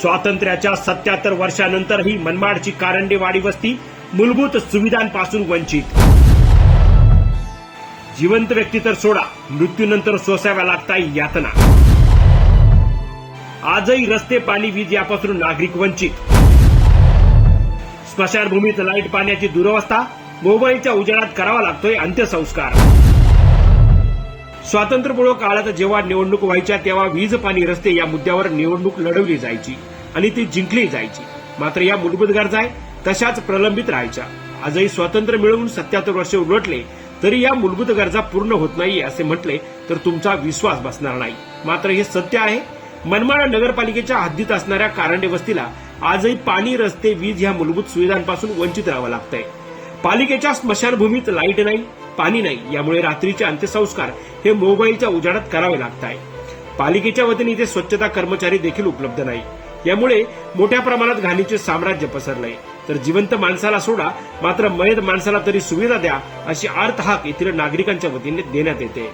स्वातंत्र्याच्या सत्याहत्तर वर्षानंतरही मनमाडची कारंडेवाडी वस्ती मूलभूत सुविधांपासून वंचित. जिवंत व्यक्ती तर सोडा मृत्यूनंतर सोसाव्या लागताय यातना. आजही रस्ते पाणी वीज यापासून नागरिक वंचित. स्मशानभूमीत लाइट पाण्याची दुरवस्था मोबाईलच्या उजेडात करावा लागतोय अंत्यसंस्कार. स्वातंत्र्यपूर्व काळात जेव्हा निवडणूक व्हायच्या तेव्हा वीज पाणी रस्ते या मुद्द्यावर निवडणूक लढवली जायची आणि ती जिंकली जायची. मात्र या मूलभूत गरजा आहे तशाच प्रलंबित राहायच्या. आजही स्वातंत्र्य मिळवून सत्याहत्तर वर्ष उलटले तरी या मूलभूत गरजा पूर्ण होत नाही असे म्हटले तर तुमचा विश्वास बसणार नाही. मात्र हे सत्य आहे मनमाड नगरपालिकेच्या हद्दीत असणाऱ्या कारंडे वस्तीला आजही पाणी रस्ते वीज ह्या मूलभूत सुविधांपासून वंचित राहावं लागतंय. पालिकेच्या स्मशानभूमीत लाइट नाही पाणी नाही यामुळे रात्रीचे अंत्यसंस्कार हे मोबाईलच्या उजाडात करावे लागत आहे. पालिकेच्या वतीने इथे स्वच्छता कर्मचारी देखील उपलब्ध नाही. यामुळे मोठ्या प्रमाणात घाणीचे साम्राज्य पसरलंय. तर जिवंत माणसाला सोडा मात्र मयत माणसाला तरी सुविधा द्या अशी आर्त हाक येथील नागरिकांच्या वतीने देण्यात येते.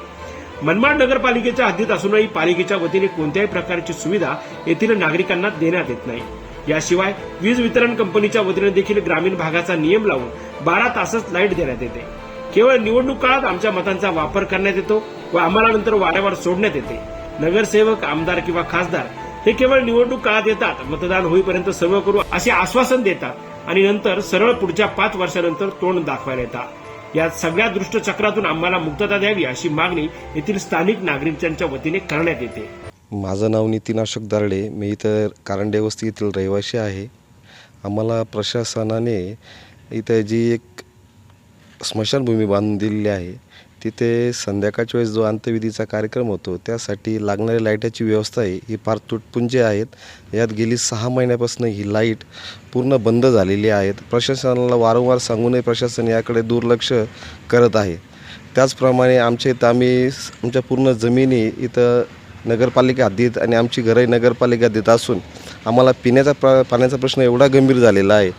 मनमाड नगरपालिकेच्या हद्दीत असूनही पालिकेच्या वतीने कोणत्याही प्रकारची सुविधा येथील नागरिकांना देण्यात येत नाही. याशिवाय वीज वितरण कंपनीच्या वतीने देखील ग्रामीण भागाचा नियम लावून बारा तासच लाइट देण्यात येते. केवळ निवडणूक काळात आमच्या मतांचा वापर करण्यात येतो व आम्हाला नंतर वाऱ्यावर सोडण्यात येते. नगरसेवक आमदार किंवा खासदार हे केवळ निवडणूक काळात येतात मतदान होईपर्यंत सर्व करू असे आश्वासन देतात आणि नंतर सरळ पुढच्या पाच वर्षानंतर तोंड दाखवायला येतात. या सगळ्या दृष्टचक्रातून आम्हाला मुक्तता द्यावी अशी मागणी येथील स्थानिक नागरिकांच्या वतीने करण्यात येते. माझं नाव नितीन अशोक दारडे. मी इथं कारंडे वस्ती येथील रहिवासी आहे. आम्हाला प्रशासनाने इथं जी एक स्मशानभूमी बांधून दिलेली आहे तिथे संध्याकाळच्या वेळेस जो अंत्यविधीचा कार्यक्रम होतो त्यासाठी लागणाऱ्या लाईटाची व्यवस्था आहे ही फार तुटपुंजे आहेत. यात गेली सहा महिन्यापासून ही लाइट पूर्ण बंद झालेली आहेत. प्रशासनाला वारंवार सांगूनही प्रशासन याकडे दुर्लक्ष करत आहे. त्याचप्रमाणे आमच्या इथं आम्ही आमच्या पूर्ण जमिनी इथं नगरपालिका हद्दीत आणि आमची घरही नगरपालिका हद्दीत असून आम्हाला पिण्याचा प्र पाण्याचा प्रश्न एवढा गंभीर झालेला आहे.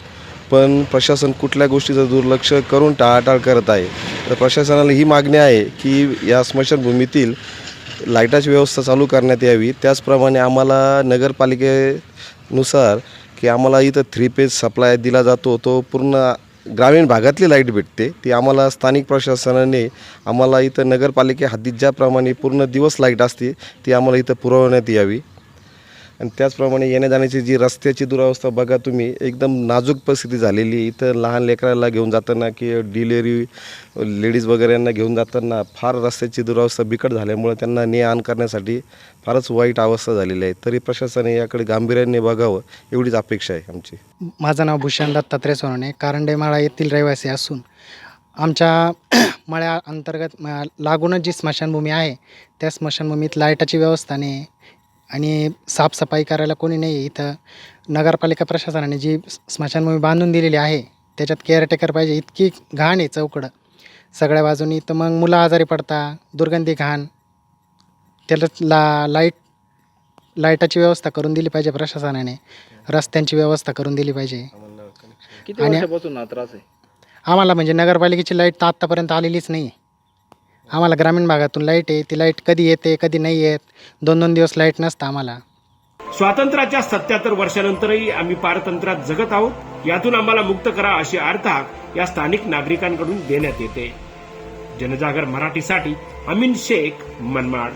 पण प्रशासन कुठल्या गोष्टीचं दुर्लक्ष करून टाळाटाळ करत आहे? तर प्रशासनाला ही मागणी आहे की या स्मशानभूमीतील लाईटाची व्यवस्था चालू करण्यात यावी. त्याचप्रमाणे आम्हाला नगरपालिकेनुसार की आम्हाला इथं थ्री पेज सप्लाय दिला जातो. तो पूर्ण ग्रामीण भागातली लाइट भेटते ती आम्हाला स्थानिक प्रशासनाने आम्हाला इथं नगरपालिके हद्दीत ज्याप्रमाणे पूर्ण दिवस लाइट असते ती आम्हाला इथं पुरवण्यात यावी. आणि त्याचप्रमाणे येण्या जाण्याची जी रस्त्याची दुरावस्था बघा तुम्ही एकदम नाजूक परिस्थिती झालेली इथं लहान लेकराला घेऊन जाताना की डिलेवरी लेडीज वगैरे यांना घेऊन जाताना फार रस्त्याची दुरावस्था बिकट झाल्यामुळे त्यांना ने आण करण्यासाठी फारच वाईट अवस्था झालेली आहे. तरी प्रशासनाने याकडे गांभीर्याने बघावं एवढीच अपेक्षा आहे आमची. माझं नाव भूषण दत्तात्रय सोनवणे कारंडेमाळा येथील रहिवासी असून आमच्या मळ्या अंतर्गत लागूनच जी स्मशानभूमी आहे त्या स्मशानभूमीत लाईटाची व्यवस्था नाही आणि साफसफाई करायला कोणी नाही. इथं नगरपालिका प्रशासनाने जी स्मशानभूमी बांधून दिलेली आहे त्याच्यात केअरटेकर पाहिजे इतकी घाण आहे चौकडं. सगळ्या बाजूनी तर मग मुलं आजारी पडता दुर्गंधी घाण. त्याला ला लाइट लाईटाची व्यवस्था करून दिली पाहिजे प्रशासनाने. रस्त्यांची व्यवस्था करून दिली पाहिजे. किती आणि- वर्षापासून हा त्रास आहे? आम्हाला म्हणजे नगरपालिकेची लाइट तर आत्तापर्यंत आलेलीच नाही. आम्हाला ग्रामीण भागातून लाइट आहे ती लाइट कधी येते कधी नाही येत. दोन दोन दिवस लाइट नसतं आम्हाला. स्वातंत्र्याच्या सत्याहत्तर वर्षानंतरही आम्ही पारतंत्र्यात जगत आहोत. यातून आम्हाला मुक्त करा अशी अर्थहाक या स्थानिक नागरिकांकडून देण्यात येते. जनजागर मराठीसाठी अमीन शेख मनमाड.